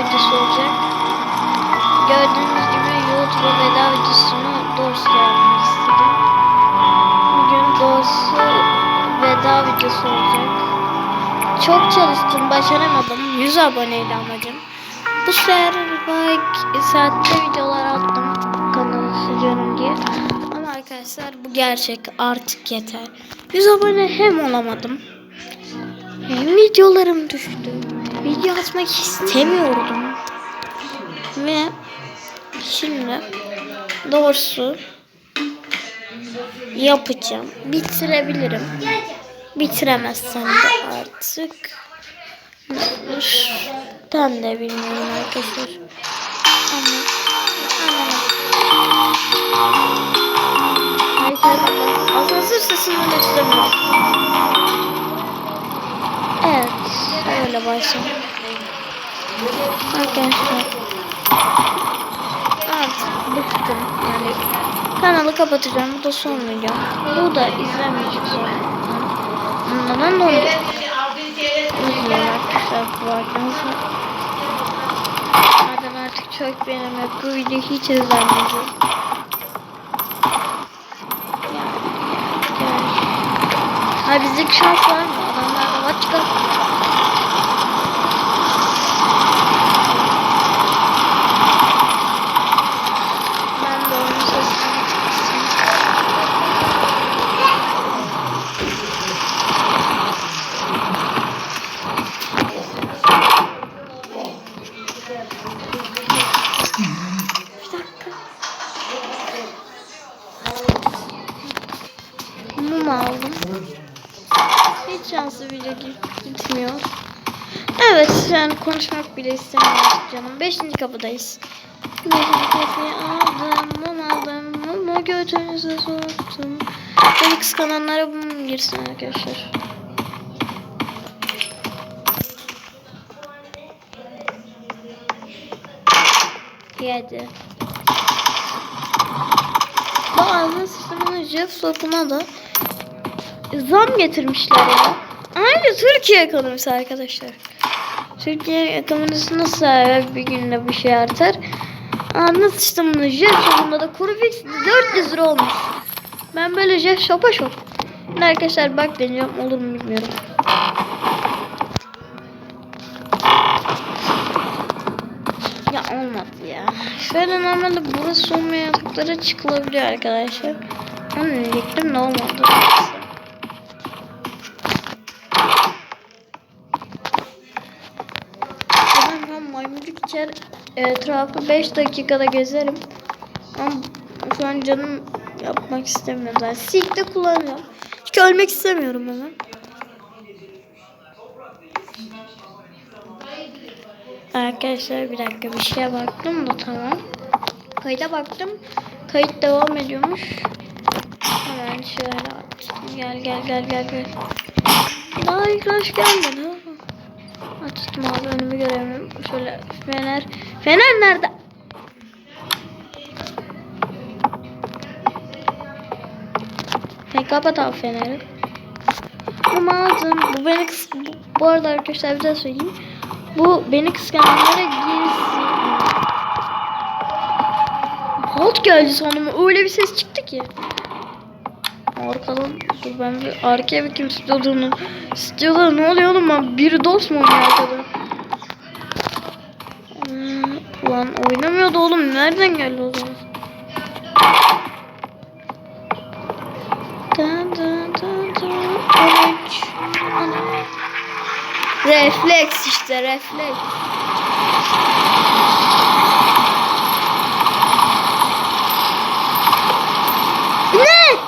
videosu olacak. Gördüğünüz gibi YouTube'a veda videosunu doğrusu yapmak istedim. Bugün doğrusu veda videosu olacak. Çok çalıştım, başaramadım. 100 aboneydi amacım. Bu sefer bak saatte videolar attım kanalı siliyorum diye. Ama arkadaşlar bu gerçek artık yeter. 100 abone hem olamadım. Hem videolarım düştü. Video atmak istemiyordum. Ve şimdi doğrusu yapacağım. Bitirebilirim. Bitiremezsem de artık ben de bilmiyorum arkadaşlar. Ama asansör sesini istemiyorum. Evet, öyle başlayalım. Arkadaşlar. Artık bıktım yani. Kanalı kapatacağım. Bu da son video. Bu da izlemeyecek sonra. Neden ne oldu? Üzgünüm arkadaşlar bu arada. Zaten artık çok benim bu videoyu hiç izlemeyeceğim. Ha bizlik şans var mı? Adamlar da var çıkar. Ben de onun sesini çıksın. Bir dakika. Mum aldım. Hiç şanslı video git- gitmiyor. Evet yani konuşmak bile istemiyorum canım. Beşinci kapıdayız. Beşinci kapıyı aldım. Mum aldım. Mumu götünüze soktum. Beni kıskananlara mum girsin arkadaşlar. Yedi. Bazı sistemini Jeff sokuma da zam getirmişler ya. Aynı Türkiye ekonomisi arkadaşlar. Türkiye ekonomisi nasıl her bir günde bir şey artar? Anlat işte bunu Jeff shop'unda da kuru fix 400 lira olmuş. Ben böyle Jeff shop'a shop. Şimdi arkadaşlar bak deniyorum olur mu bilmiyorum. Ya olmadı ya. Şöyle normalde burası olmayanlıklara çıkılabiliyor arkadaşlar. Onu diyecektim de olmadı. Ben hem içer etrafı 5 dakikada gezerim. Ama şu an canım yapmak istemiyorum. Ben Silk'te kullanıyorum. Çünkü ölmek istemiyorum hemen. Arkadaşlar bir dakika bir şeye baktım da tamam. Kayıta baktım. Kayıt devam ediyormuş. Hemen şöyle açtım. Gel gel gel gel gel. Daha ilk gelmedi. ha. Açtım abi önümü göremiyorum. Şöyle fener. Fener nerede? Hey kapat abi feneri. Ama aldım. Bu beni kıs bu, arada arkadaşlar bir daha söyleyeyim. Bu beni kıskananlara girsin. Halt geldi sanırım. Öyle bir ses çıktı ki. Arkadan dur ben bir arkaya bir kim stüdyodunu stüdyoda ne oluyor oğlum ben biri dost mu oynuyor arkada? Hmm, ulan oynamıyordu oğlum nereden geldi o zaman? Dın dın. 13. Ana. Refleks işte refleks. Ne?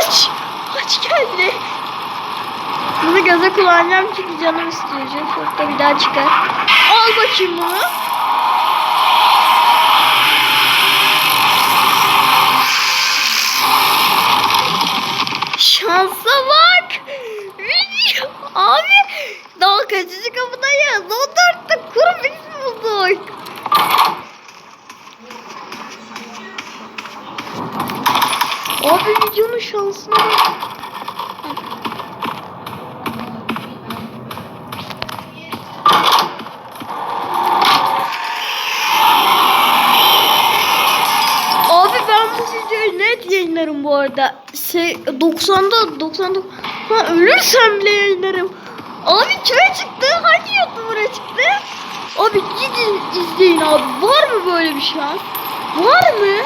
Aç! Aç geldi. Bunu göze kullanacağım çünkü canım istiyor. Çok bir daha çıkar. Al bakayım bunu. Şansa bak. Abi daha kaçıncı kapıdayız? 14'te kuru fix bulduk. Abi videonun şansına bak. Arada. Şey 90'da 90'da ha, ölürsem bile yayınlarım. Abi kime çıktı? Hangi YouTuber'a çıktı? Abi gidin izleyin abi. Var mı böyle bir şans? Var mı?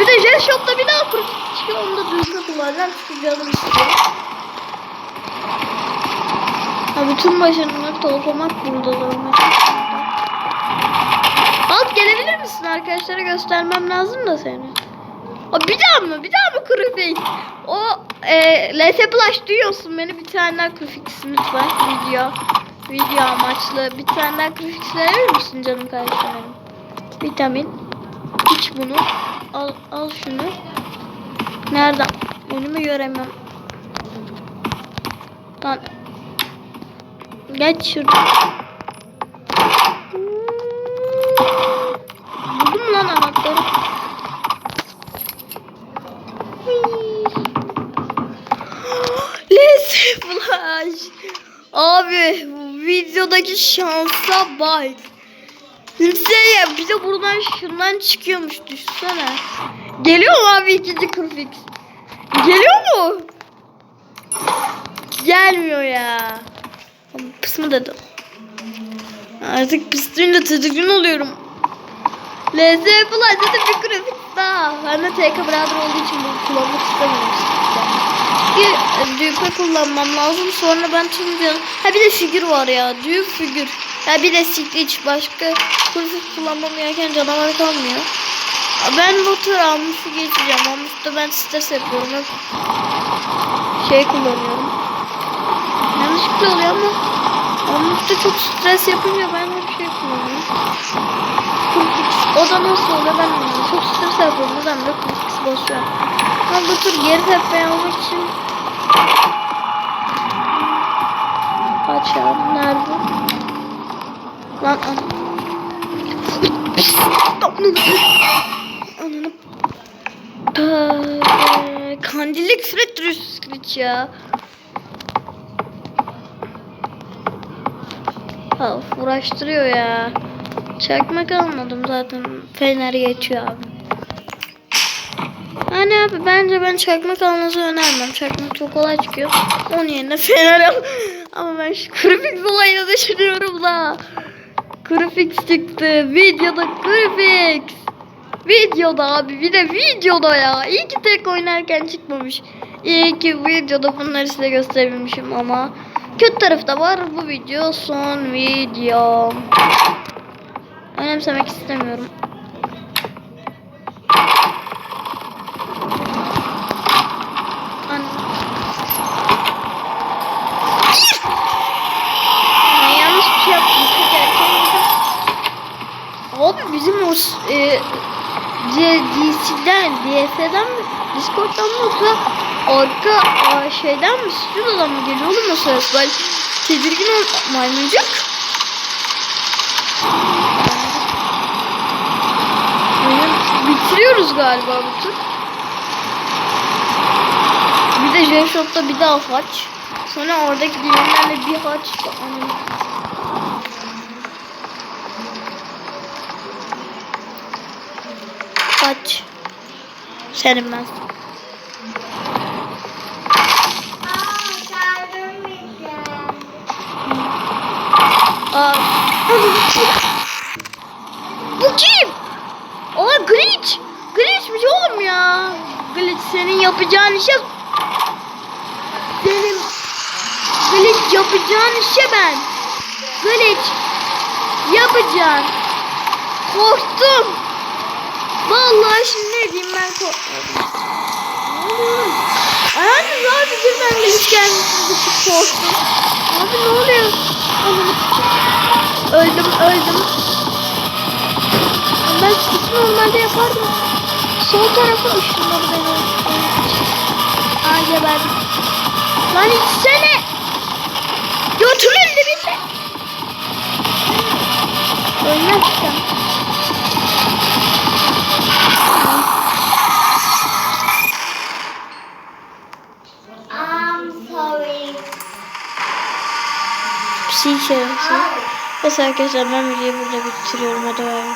Bir de Jet Shop'ta bir daha kurup çıkıyor. Onu da düzgün kullanacağım. Çünkü canım istiyor. Ha bütün başarımları toplamak burada zorunda. Alt gelebilir misin arkadaşlara göstermem lazım da seni. O bir daha mı? Bir daha mı kuru fix? O e, LS Plus duyuyorsun beni bir tane daha kuru fix lütfen video. Video amaçlı bir tane daha kuru fix verir misin canım kardeşlerim? Vitamin. İç bunu. Al, al şunu. Nereden? Önümü göremem. Lan. Geç şurada. Buldum lan anahtarı. Abi videodaki şansa bak. Kimseye bir de buradan şundan çıkıyormuş düşsene. Geliyor mu abi ikinci kurfix? Geliyor mu? Gelmiyor ya. Pıs mı dedim? Artık pıs duyunca tedirgin oluyorum. LZ Plus dedim bir grafik daha. De TK Brother olduğu için bunu kullanmak istemiyorum. Bir e, düğme kullanmam lazım. Sonra ben tüm canım... Ha bir de figür var ya. Düğüm figür. Ha bir de Stitch. Başka grafik kullanmam gereken canavar kalmıyor. Ben motor almışı geçeceğim. Almışta ben stres yapıyorum. Hep şey kullanıyorum. Yanlışlıkla oluyor ama Almışta çok stres yapınca ben hep şey kullanıyorum. O da nasıl oluyor ben bilmiyorum. Çok stres yapıyorum. O yüzden de Kurfix basıyorum. Bu tür geri tepeye almak için Kaç ya? Nerede? Lan an. Ananı. Kandillik Fred Rüskriç ya. Of uğraştırıyor ya. Çakmak almadım zaten. Fener geçiyor abi. Hani abi bence ben çakmak almanızı önermem. Çakmak çok kolay çıkıyor. Onun yerine fener al. Ama ben şu Kurufix olayını düşünüyorum da. Kurufix çıktı. Videoda Kurufix. Videoda abi bir de videoda ya. İyi ki tek oynarken çıkmamış. İyi ki videoda bunları size gösterebilmişim ama kötü tarafı da var. Bu video son video. Önemsemek istemiyorum. Anne. Ben yanlış bir şey yaptım. Çok erken yedim. Abi bizim o s- e, DC'den, DS'den mi? Discord'dan mı yoksa arka a, şeyden mi? Stüdyodan mı geliyor oğlum o ses? Ben tedirgin ol... Maymuncuk. Bitiriyoruz galiba bu tur. Bir de J-Shop'ta bir daha haç. Sonra oradaki dilimlerle bir haç. Anam. Ben. Aa. Bu kim? Aa Glitch. Glitch'miş oğlum ya. Glitch senin yapacağın işe... Senin... Glitch yapacağın işe ben. Glitch. Yapacağım. Korktum. Vallahi şimdi ne diyeyim ben korkmadım. Abi birden Glitch gelmişsiniz. Çok korktum. Abi ne oluyor? Öldüm öldüm. Ben hiç normalde yapardım. Sol tarafa ışınladı beni. Aa geberdim. Lan içsene. Götürün dibinde. Ölmem Psi şerefsiz. Neyse arkadaşlar ben videoyu burada bitiriyorum. Hadi bay bay.